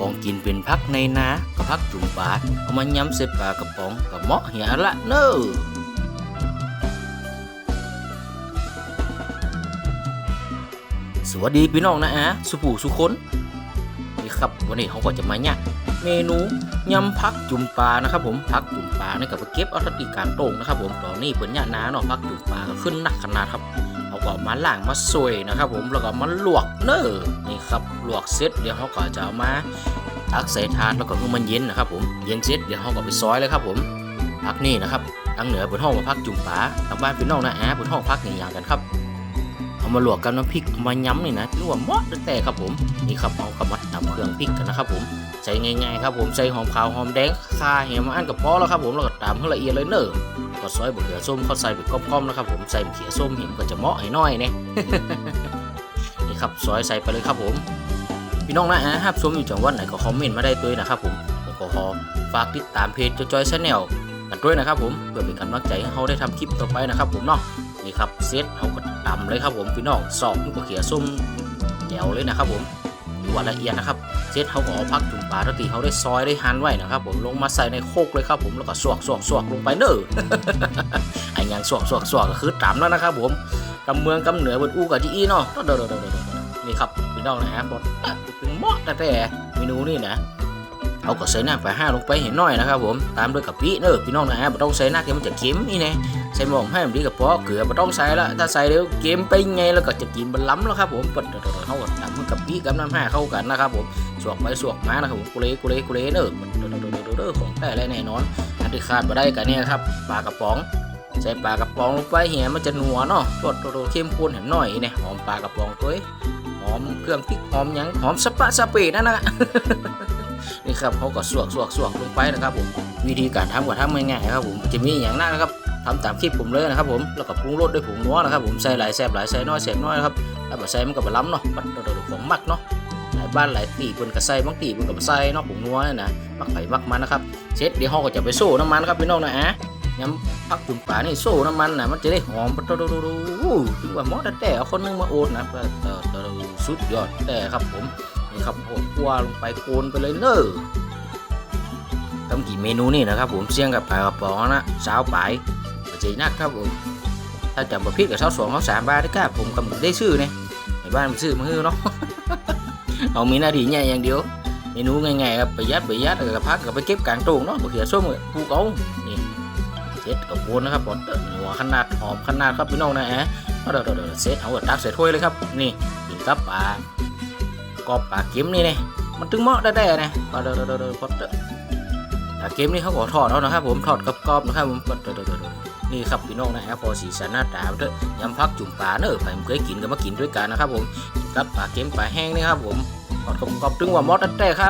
ของกินเป็นพักในนากับพักจุ่มปลาเอามาย้ำใส่ปลากระป๋องกับเหมาะเหียละเน้อสวัสดีพี่น้องนะอะสุผูสุคนนี่ครับวันนี้เขาก็จะมาเนี่ยเมนูยำพักจุ่มปลานะครับผมพักจุ่มปลานี่กับเก็บเอาทัติการโต่งนะครับผมตอนนี้เปิดเนี่ยนาเนาะพักจุ่มปลาก็ขึ้นหนักขนาดครับ ก็มาล้างมาสวยนะครับ ผมแล้วก็มาลวกเนอนี่ครับลวกเสร็จเดี๋ยวเขาก็จะเอามาตักใส่ถาดแล้วก็ให้มันเย็นนะครับ ผมเย็นเสร็จเดี๋ยวเขาก็ไปซอยเลยครับ ผมพักนี่นะครับทางเหนือเป็นห้องมาพักจุ่มปลาทางบ้านเป็นนอกนะแอบป็นห้องพักอย่างกันครับเอามาลวกกับน้ำพริกเอามาย้ำนี่นะรวมเหมาะแต่ครับผมนี่ครับเอากระมัดตำเครื่องพริกกันนะครับผม ใส่ง่ายๆครับผมใส่หอมขาวหอมแดงข่าเหี่ยมาอันกับพอแล้วครับผมแล้วก็ตามให้ละเอียดเลยเนอะก็ซอยบะเขือส้มเขาใส่เป็นก้อมๆนะครับผมใส่เขือส้มเห็นก็จะเหมาะให้น้อยเนี่ยนี่ครับซอยใส่ไปเลยครับผมพี่น้องนะฮะครับชมอยู่จังหวัดไหนก็คอมเมนต์มาได้ด้วยนะครับผมแล้วก็ขอฝากติดตามเพจจอยชาแนลกันด้วยนะครับผมเพื่อเป็นกำลังใจให้เขาได้ทำคลิปต่อไปนะครับผมเนาะนี่ครับเซตเขาก็ตำเลยครับผมพี่น้องสอบลูกบะเขือส้มแจ๋วเลยนะครับผมดูว่าละเอียดนะครับ เซตเขาก็เอาพักจุ่มปลาทัตีเขาได้ซอยได้หั่นไว้นะครับผมลงมาใส่ในโคกเลยครับผมแล้วก็สวกสวกสวกลงไปเน้อไอ้ยังสวกสวกสวกก็คือตามแล้วนะครับผมกำเมืองกำเหนือบนอู้กับจีอีเนาะเด้อเด้อเด้อเด้อนี่ครับพี่น้องนะฮะบดเป็นเหมาะแต่แต่เมนูนี่นะ เอาก็ใส่น้ำไปห้าลงไปเห็นน้อยนะครับผมตามด้วยกะปิเน้อพี่น้องนะฮะบ่ต้องใส่นักเดี๋ยวมันจะเค็มนี่แน่ใส่หม้อให้มันดีกับพอเกลือบ่ต้องใส่ละถ้าใส่เดี๋ยวเค็มไปไงแล้วก็จะกินบนล้ำแล้วครับผมปดเด้อเด้อเด้อเขาก็ตำกับกะปิกับน้ำห้าเข้ากันนะครับผมสวกไปสวกมานะครับผมกุเลกุเลกุเลเด้อมันเดอของแต่และแน่นอนอันที่ขาดมาได้กันเนี่ยครับปลากระป๋องใส่ปลากระป๋องลงไปเหี่ยมันจะนัวเนาะรสโดเข้มข้นเห็นหน่อยเนี่ยหอมปลากระป๋องตัวหอมเครื่องพริกหอมยังหอมสปะสเปดนั่นนะ นี่ครับเขาก็สวกสวกสวกลงไปนะครับผมวิธีการทำก็ทำง่ายๆครับผมจะมีอย่างนั้นนะครับทำตามคลิปผมเลยนะครับผมแล้วก็ปรุงรสด้วยผงนัวนะครับผมใส่หลายแซ่บหลายใส่น้อยแซ่บน้อยนะครับถ้าบ่ใส่มันก็บ่ล้ำเนาะปัดโดดๆของมักเนาะหลายบ้านหลายตีเพิ่นก็ใส่บางตีเพิ่นก็บ่ใส่เนาะผงนัวนี่นะมักไผมักมันนะครับเสร็จเดี๋ยวเฮาก็จะไปโซ่น้ำมันครับพี่น้องนะฮะยำพักจุ่มปลานี่โซ่น้ำมันนะมันจะได้หอมปะโตโตโตโตถึงว่าหมอแต่แต่คนนึงมาโอนนะสุดยอดแต่ครับผม นี่ครับโอ้กัวลงไปโกนไปเลยเน้อทำกี่เมนูนี่นะครับผมเสี่ยงกับปลากระป๋องนะสาวปลายก็จะนักครับผมถ้าจำประพิษกับสาวสองสาวสามบาได้ก้าผมกำลังได้ซื้อเนี่ยในบ้านมันซื้อมาฮื้อเนาะเอามีหน้าที่ใหญ่อย่างเดียวเมนูง่ายๆครับประหยัดประหยัดแล้วก็พักก็ไปเก็บกลางโตงเนาะบะเขือส้มปูเอานี่เซ็ตกับโวนนะครับผมหัวขนาดหอมขนาดครับพี่น้องนะฮะเดี๋ยวเดี๋ยวเซ็ตเอาตักใส่ถ้วยเลยครับนี่กินกับปลา กรอบปลาเค็มนี่เนี่ยมันถึงเหมาะได้ๆนะเดี๋ยวเดี๋ยวเดี๋ยวเดี๋ยวพอดปลาเค็มนี่เขาก็ทอดเอานะครับผมทอดกรอบๆนะครับผมเดี๋ยวเดี๋ยวเดี๋ยวนี่ครับพี่น้องนะแอปพอสีสันหน้าตาเถอะยำพักจุ่มปลาเนอะใครไม่เคยกินก็มากินด้วยกันนะครับผมกับปลาเค็มปลาแห้งนี่ครับผมทอดกรอบๆถึงว่ามอดได้ๆครับ